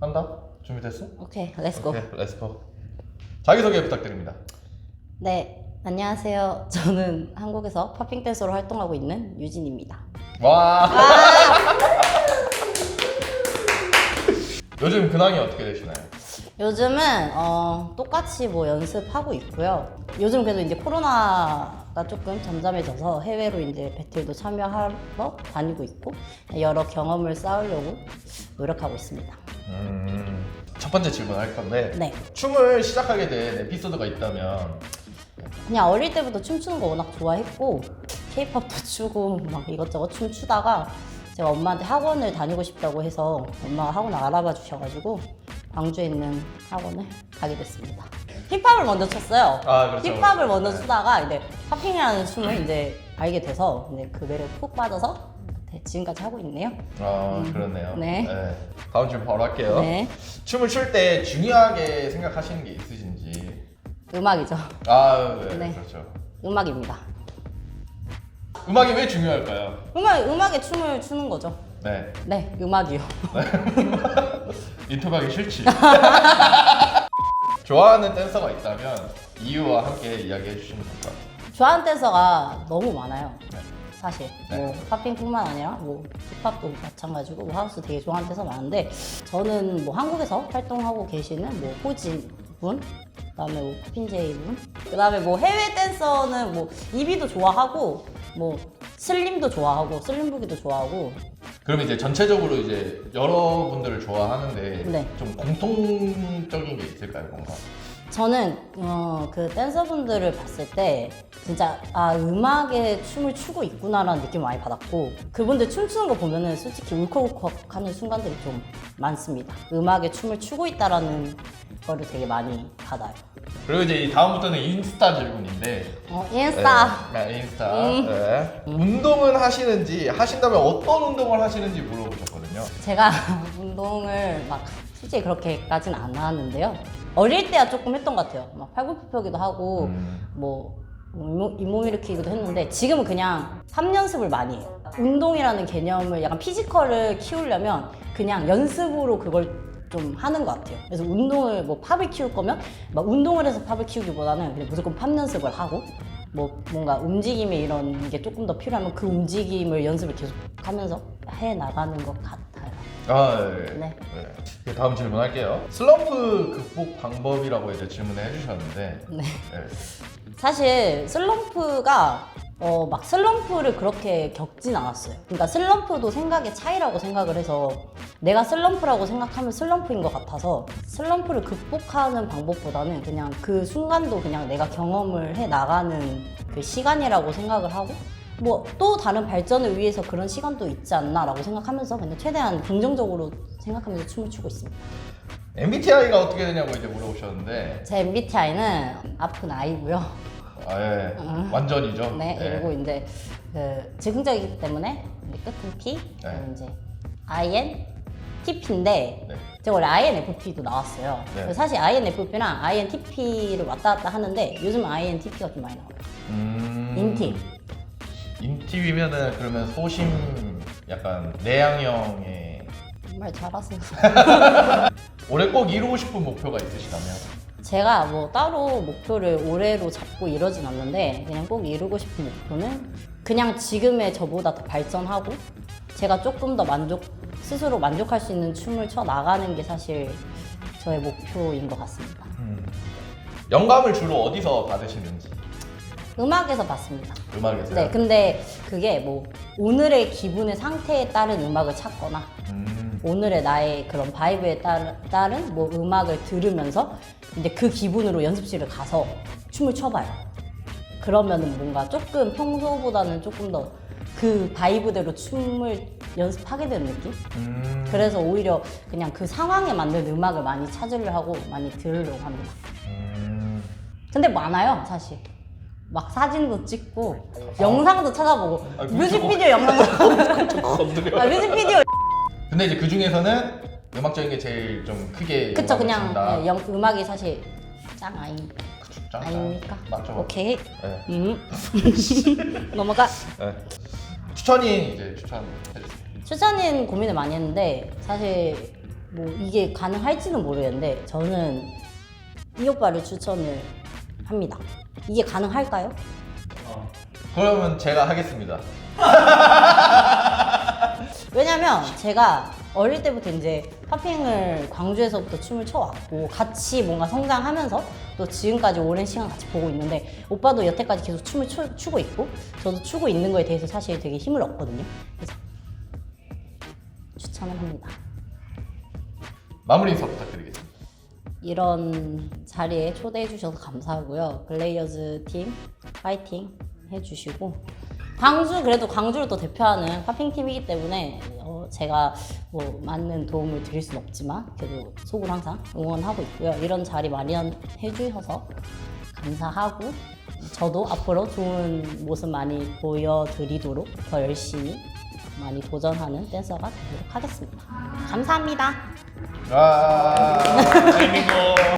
한다? 준비됐어? 오케이, 렛츠고. 오케이, 렛츠고. 자기소개 부탁드립니다. 네, 안녕하세요. 저는 한국에서 팝핑 댄서로 활동하고 있는 유진입니다. 와. 요즘 근황이 어떻게 되시나요? 요즘은 어, 똑같이 뭐 연습하고 있고요. 요즘 그래도 이제 코로나가 조금 잠잠해져서 해외로 이제 배틀도 참여하러 다니고 있고 여러 경험을 쌓으려고 노력하고 있습니다. 음, 첫 번째 질문 할 건데 네, 춤을 시작하게 된 에피소드가 있다면 그냥 어릴 때부터 춤추는 거 워낙 좋아했고 케이팝도 추고 막 이것저것 춤 추다가 제가 엄마한테 학원을 다니고 싶다고 해서 엄마가 학원을 알아봐 주셔가지고 광주에 있는 학원을 가게 됐습니다. 힙합을 먼저 췄어요. 아, 그렇죠. 힙합을 먼저 네. 추다가 이제 팝핑이라는 춤을 이제 알게 돼서 이제 그 매력에 푹 빠져서 네, 지금까지 하고 있네요. 아 그렇네요. 네. 다음 질문 바로 할게요. 네, 춤을 출 때 중요하게 생각하시는 게 있으신지. 음악이죠. 아 네, 네. 그렇죠. 음악입니다. 음악이 왜 중요할까요? 음악 음악에 춤을 추는 거죠. 네. 네, 음악이요. 인터뷰하기 싫지. 좋아하는 댄서가 있다면 이유와 함께 이야기해 주시면 될 것 같아요. 좋아하는 댄서가 너무 많아요. 네. 사실 네. 뭐 팝핑뿐만 아니라 뭐 힙합도 마찬가지고 뭐 하우스 되게 좋아하는 댄서 많은데 저는 뭐 한국에서 활동하고 계시는 뭐 호진 분 그다음에 뭐 팝핀제이 분 그다음에 뭐 해외 댄서는 뭐 이비도 좋아하고 뭐 슬림도 좋아하고 슬림부기도 좋아하고 그럼 이제 전체적으로 이제 여러분들을 좋아하는데 네. 좀 공통적인 게 있을까요, 뭔가? 저는 어, 그 댄서분들을 봤을 때 진짜 아 음악에 춤을 추고 있구나라는 느낌을 많이 받았고 그분들 춤추는 거 보면은 솔직히 울컥울컥하는 순간들이 좀 많습니다. 음악에 춤을 추고 있다라는 거를 되게 많이 받아요. 그리고 이제 이 다음부터는 인스타 질문인데. 어 인스타 네, 네, 인스타. 음. 네. 운동은 하시는지 하신다면 어떤 운동을 하시는지 물어보셨거든요. 제가 운동을 막 솔직히 그렇게까지는 안 하는데요. 어릴 때야 조금 했던 것 같아요. 막 팔굽혀펴기도 하고 음. 뭐 잇몸, 잇몸 일으키기도 했는데 지금은 그냥 3연습을 많이 해요. 운동이라는 개념을 약간 피지컬을 키우려면 그냥 연습으로 그걸 좀 하는 것 같아요. 그래서 운동을 뭐 팝을 키울 거면 막 운동을 해서 팝을 키우기보다는 그냥 무조건 팝 연습을 하고 뭐 뭔가 움직임에 이런 게 조금 더 필요하면 그 움직임을 연습을 계속 하면서 해 나가는 것 같아요. 아, 네. 네. 네, 다음 질문 할게요. 슬럼프 극복 방법이라고 이제 질문을 해주셨는데, 네. 네. 사실 슬럼프가 어, 막 슬럼프를 그렇게 겪진 않았어요. 그러니까 슬럼프도 생각의 차이라고 생각을 해서 내가 슬럼프라고 생각하면 슬럼프인 것 같아서 슬럼프를 극복하는 방법보다는 그냥 그 순간도 그냥 내가 경험을 해 나가는 그 시간이라고 생각을 하고 뭐 또 다른 발전을 위해서 그런 시간도 있지 않나라고 생각하면서 그냥 최대한 긍정적으로 생각하면서 춤을 추고 있습니다. MBTI가 어떻게 되냐고 이제 물어보셨는데, 제 MBTI는 아픈 아이고요. 아, 예. 음. 완전이죠. 네, 그리고 이제 그 즉흥적이기 때문에 끝은 P, 그리고 이제 IN, TP인데 네. 제가 원래 INFP도 나왔어요. 네. 그래서 사실 INFP랑 INTP를 왔다 갔다 하는데 요즘 INTP가 좀 많이 나와요. 음. 인팁. 인팁이면은 그러면 소심, 약간 내향형의 정말 잘하세요. 올해 꼭 이루고 싶은 목표가 있으시다면? 제가 뭐 따로 목표를 올해로 잡고 이러진 않는데 그냥 꼭 이루고 싶은 목표는 그냥 지금의 저보다 더 발전하고 제가 조금 더 만족 스스로 만족할 수 있는 춤을 춰 나가는 게 사실 저의 목표인 것 같습니다. 음. 영감을 주로 어디서 받으시는지 음악에서 봤습니다. 음악에서요? 네, 근데 그게 뭐 오늘의 기분의 상태에 따른 음악을 찾거나 음. 오늘의 나의 그런 바이브에 따른, 따른 뭐 음악을 들으면서 이제 그 기분으로 연습실을 가서 춤을 춰봐요. 그러면은 뭔가 조금 평소보다는 조금 더 그 바이브대로 춤을 연습하게 되는 느낌? 음. 그래서 오히려 그냥 그 상황에 맞는 음악을 많이 찾으려 하고 많이 들으려고 합니다. 음. 근데 많아요, 사실. 막 사진도 찍고 영상도 찾아보고 아, 뮤직비디오 영상도. 아, 뮤직비디오 근데 이제 그 중에서는 음악적인 게 제일 좀 크게 그쵸 그냥 준다. 예, 영, 음악이 사실 짱 아이 그쵸, 짱, 짱. 아닙니까? 맞죠. 오케이 네. 음 넘어가 네. 추천이 이제 추천해 주세요. 추천인 고민을 많이 했는데 사실 뭐 이게 가능할지는 모르겠는데 저는 이 오빠를 추천을 합니다. 이게 가능할까요? 그러면 제가 하겠습니다. 왜냐면 제가 어릴 때부터 이제 팝핑을 광주에서부터 춤을 춰왔고 같이 뭔가 성장하면서 또 지금까지 오랜 시간 같이 보고 있는데 오빠도 여태까지 계속 춤을 추, 추고 있고 저도 추고 있는 거에 대해서 사실 되게 힘을 얻거든요. 그래서 추천을 합니다. 마무리 인사 부탁드리겠습니다. 이런 자리에 초대해 주셔서 감사하고요. 블레이어즈 팀 파이팅 해주시고 광주 그래도 광주를 또 대표하는 팝핑 팀이기 때문에 어, 제가 뭐 많은 도움을 드릴 순 없지만 그래도 속으로 항상 응원하고 있고요. 이런 자리 마련해 주셔서 감사하고 저도 앞으로 좋은 모습 많이 보여드리도록 더 열심히 많이 도전하는 댄서가 되도록 하겠습니다. 감사합니다. 와. 재밌고